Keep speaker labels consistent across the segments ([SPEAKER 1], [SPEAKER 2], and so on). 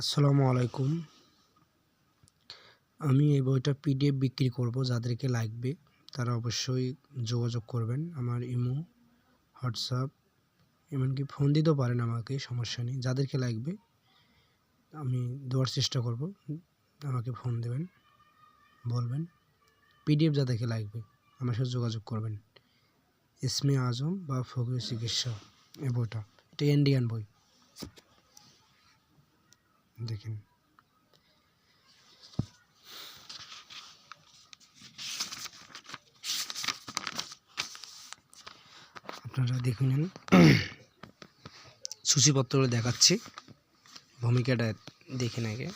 [SPEAKER 1] আসসালামু আলাইকুম। আমি এই বইটা পিডিএফ বিক্রি করব, যাদেরকে লাগবে তারা অবশ্যই যোগাযোগ করবেন। আমার ইমো, হোয়াটসঅ্যাপ, এমনকি ফোন দিতেও পারেন আমাকে, সমস্যা নেই। যাদেরকে লাগবে, আমি দেওয়ার চেষ্টা করব, আমাকে ফোন দেবেন, বলবেন। পিডিএফ যাদেরকে লাগবে, আমার সাথে যোগাযোগ করবেন। ইসমে আজম বা ফকির চিকিৎসা, এই বইটা। এটা ইন্ডিয়ান বই। দেখেন। আপনারা দেখে নেন। সূচিপত্রগুলো দেখাচ্ছি। ভূমিকাটা দেখে নাকি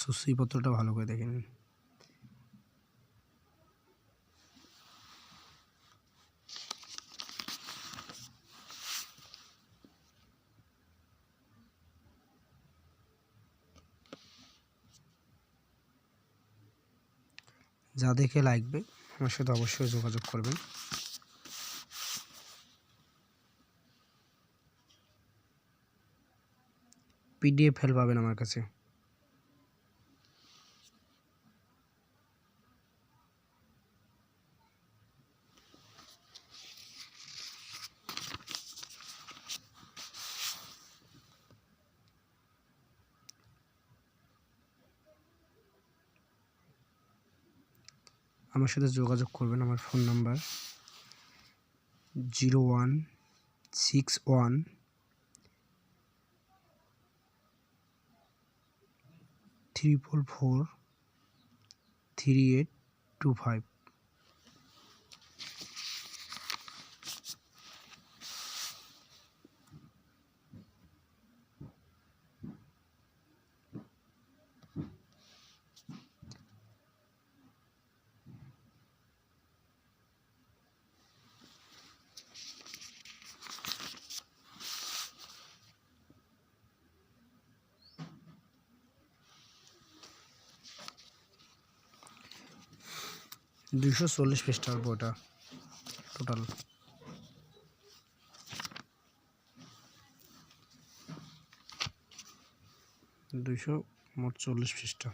[SPEAKER 1] সূচিপত্রটা ভালো করে দেখে নিন। যা দেখে লাগবে, আমার সাথে অবশ্যই যোগাযোগ করবেন। পিডিএফ ফাইল পাবেন আমার কাছে। আমার সাথে যোগাযোগ করবেন আমার phone number. Zero one six one three four four three eight two five. দুশো চল্লিশ পৃষ্ঠার বইটা টোটাল দুইশো মোট চল্লিশ পৃষ্ঠা।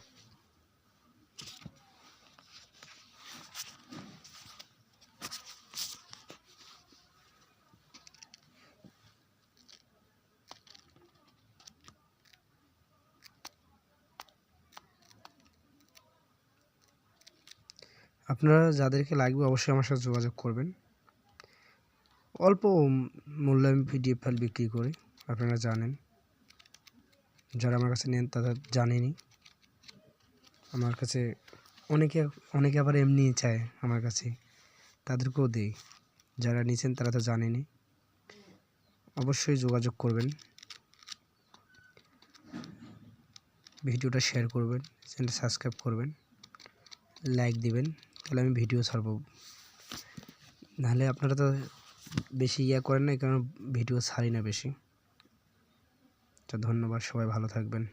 [SPEAKER 1] আপনারা যাদেরকে লাগবে অবশ্যই আমার সাথে যোগাযোগ করবেন। অল্প মূল্যে আমি পিডিএফ ফাইল বিক্রি করি, আপনারা জানেন। যারা আমার কাছে নেন তারা জানেনি। আমার কাছে অনেকে অনেকে আবার এমনি চায় আমার কাছে, তাদেরকেও দিই। যারা নিয়েছেন তারা তো জানেনি। অবশ্যই যোগাযোগ করবেন। ভিডিওটা শেয়ার করবেন, চ্যানেলটা সাবস্ক্রাইব করবেন, লাইক দিবেন। তাহলে আমি ভিডিও ছাড়বো। নাহলে আপনারা তো বেশি ইয়া করেন না কারণ ভিডিও ছাড়ি না বেশি। তো ধন্যবাদ, সবাই ভালো থাকবেন।